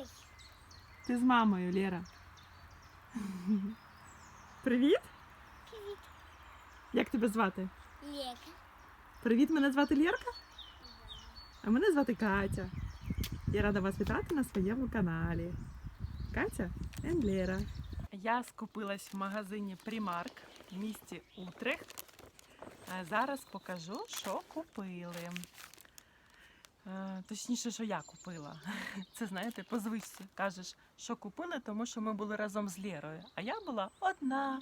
мамой. Ти з мамою, Лєра. Привіт! Привет, Як тебе звати? Лего. Привіт, мене звати Лєрка, а мене звати Катя. Я рада вас вітати на своєму каналі. Катя and Лєра. Я скупилась в магазині Primark в місті Утрехт. Е, Зараз покажу, що купили. Е, Точніше, що я купила. Це знаєте, по звичці кажеш, що купили, тому що ми були разом з Лєрою. А я була одна.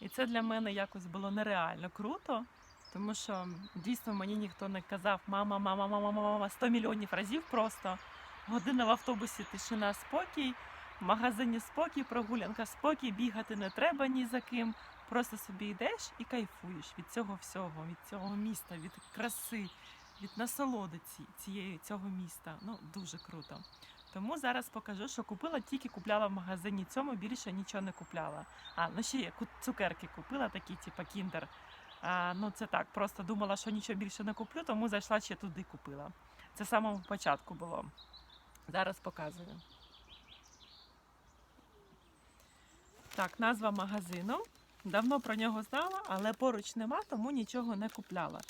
І це для мене якось було нереально круто, тому що дійсно мені ніхто не казав мама, мама, мама, мама, мама 100 мільйонів разів просто. Година в автобусі тишина, спокій, в магазині спокій, прогулянка, спокій, бігати не треба ні за ким. Просто собі йдеш і кайфуєш від цього всього, від цього міста, від краси, від насолодиці цієї цього міста. Ну дуже круто. Тому зараз покажу, що купила, тільки купляла в магазині цьому, більше нічого не купляла. А, ну ще є цукерки купила, такі, типу кіндер. А, ну це так, просто думала, що нічого більше не куплю, тому зайшла ще туди купила. Це з самого початку було. Зараз показую. Так, назва магазину. Давно про нього знала, але поруч нема, тому нічого не купляла.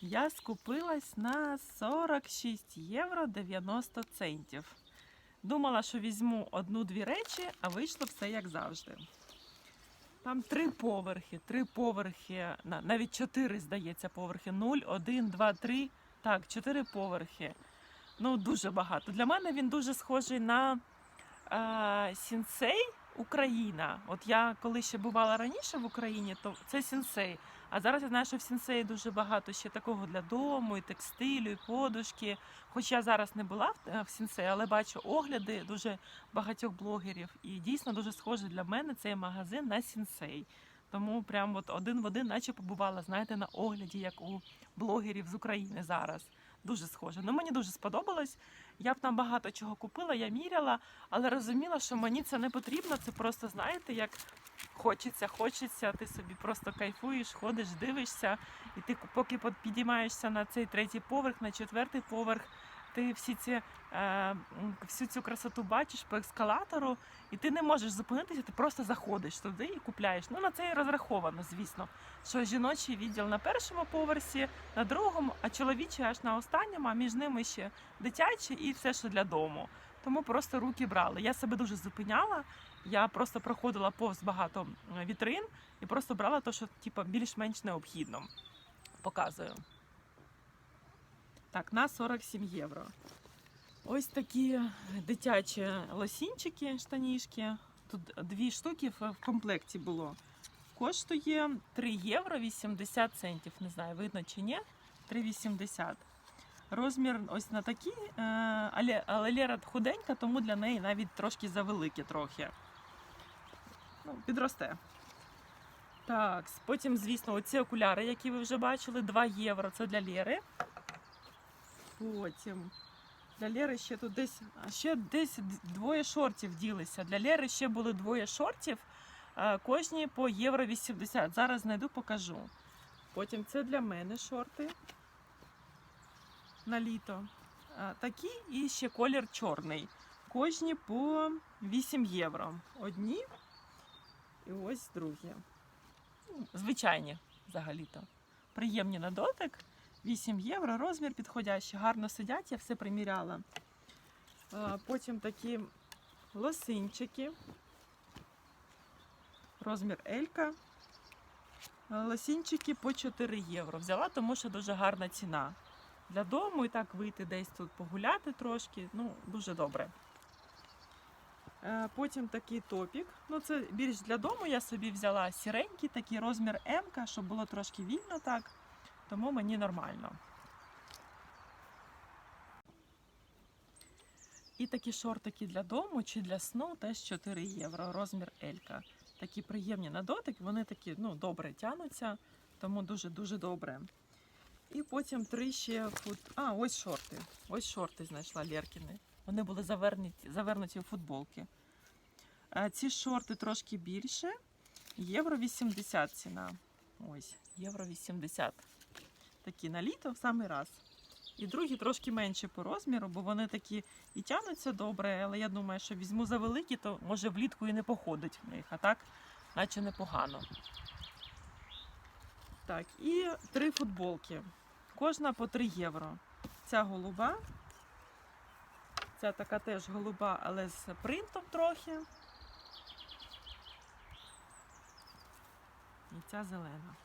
Я скупилась на 46 євро 90 центів. Думала, що візьму одну-дві речі, а вийшло все як завжди. Там три поверхи, три поверхи, навіть чотири, здається, поверхи. 0, 1, 2, 3. Так, чотири поверхи. Ну, дуже багато. Для мене він дуже схожий на е, сінсей Україна. От я коли ще бувала раніше в Україні, то це сінсей. А зараз я знаю, що в сінсеї дуже багато ще такого для дому, і текстилю, і подушки. Хоч я зараз не була в, е, сінсеї, але бачу огляди дуже багатьох блогерів. І дійсно дуже схоже для мене цей магазин на сінсей. Тому прям от один в один, наче побувала, знаєте, на огляді, як у блогерів з України зараз. Дуже схоже. Ну мені дуже сподобалось. Я б там багато чого купила, я міряла, але розуміла, що мені це не потрібно. Це просто знаєте, як хочеться, хочеться. Ти собі просто кайфуєш, ходиш, дивишся, і ти поки підіймаєшся на цей третій поверх, на четвертий поверх. Ти всі ці, е, всю цю красоту бачиш по ескалатору, і ти не можеш зупинитися, ти просто заходиш туди і купляєш. Ну на це і розраховано, звісно. Що жіночий відділ на першому поверсі, на другому, а чоловічий аж на останньому, а між ними ще дитячий і все, що для дому. Тому просто руки брали. Я себе дуже зупиняла. Я просто проходила повз багато вітрин і просто брала те, що типу, більш-менш необхідно. Показую. Так, на 47 євро. Ось такі дитячі лосінчики, штанішки. Тут дві штуки в комплекті було. Коштує 3 євро 80 центів. Не знаю, видно чи ні. 3,80. Розмір ось на такі, е, але, але Лера худенька, тому для неї навіть трошки завеликі трохи. Ну, підросте. Так, потім, звісно, оці окуляри, які ви вже бачили, 2 євро. Це для Лєри. Потім для Лєри ще тут десь ще десь двоє шортів ділися. Для Лєри ще були двоє шортів, кожні по євро 80. Зараз знайду, покажу. Потім це для мене шорти на літо. Такі і ще колір чорний. Кожні по 8 євро. Одні і ось другі. Звичайні взагалі-то. Приємні на дотик. 8 євро, розмір підходящий, гарно сидять, я все приміряла. Потім такі лосинчики. Розмір Елька. Лосінчики по 4 євро. Взяла, тому що дуже гарна ціна. Для дому і так вийти десь тут погуляти трошки. Ну, дуже добре. Е, Потім такий топік. Ну, це більш для дому я собі взяла сіренький, такий розмір М, щоб було трошки вільно так тому мені нормально. І такі шортики для дому чи для сну теж 4 євро, розмір Елька. Такі приємні на дотик, вони такі ну, добре тянуться, тому дуже-дуже добре. І потім три ще фут... А, ось шорти. Ось шорти знайшла Лєркіни. Вони були завернуті, завернуті у футболки. А ці шорти трошки більше. Євро 80 ціна. Ось, євро 80 такі на літо в самий раз. І другі трошки менші по розміру, бо вони такі і тянуться добре, але я думаю, що візьму за великі, то може влітку і не походить в них, а так, наче непогано. Так, і три футболки. Кожна по 3 євро. Ця голуба. Ця така теж голуба, але з принтом трохи. І ця зелена.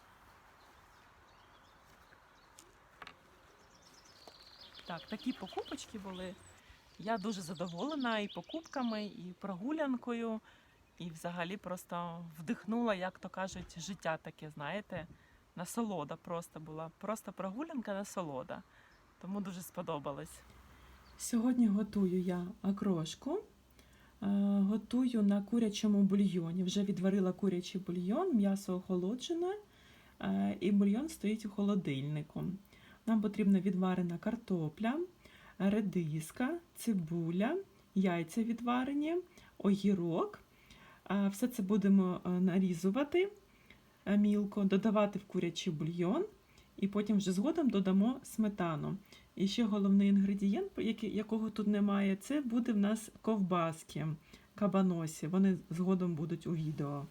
Так, такі покупочки були. Я дуже задоволена і покупками, і прогулянкою, і взагалі просто вдихнула, як то кажуть, життя таке, знаєте, насолода просто була. Просто прогулянка насолода. Тому дуже сподобалось. Сьогодні готую я окрошку. Е, Готую на курячому бульйоні. Вже відварила курячий бульйон, м'ясо охолоджене, е, і бульйон стоїть у холодильнику. Нам потрібна відварена картопля, редиска, цибуля, яйця відварені, огірок. Все це будемо е, нарізувати е, мілко, додавати в курячий бульйон, і потім вже згодом додамо сметану. І ще головний інгредієнт, якого тут немає, це буде в нас ковбаски кабаносі. Вони згодом будуть у відео.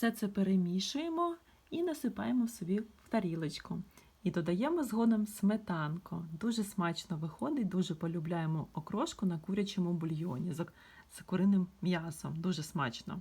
Все це перемішуємо і насипаємо собі в тарілочку. І додаємо згодом сметанку. Дуже смачно виходить, дуже полюбляємо окрошку на курячому бульйоні з, куриним м'ясом. Дуже смачно.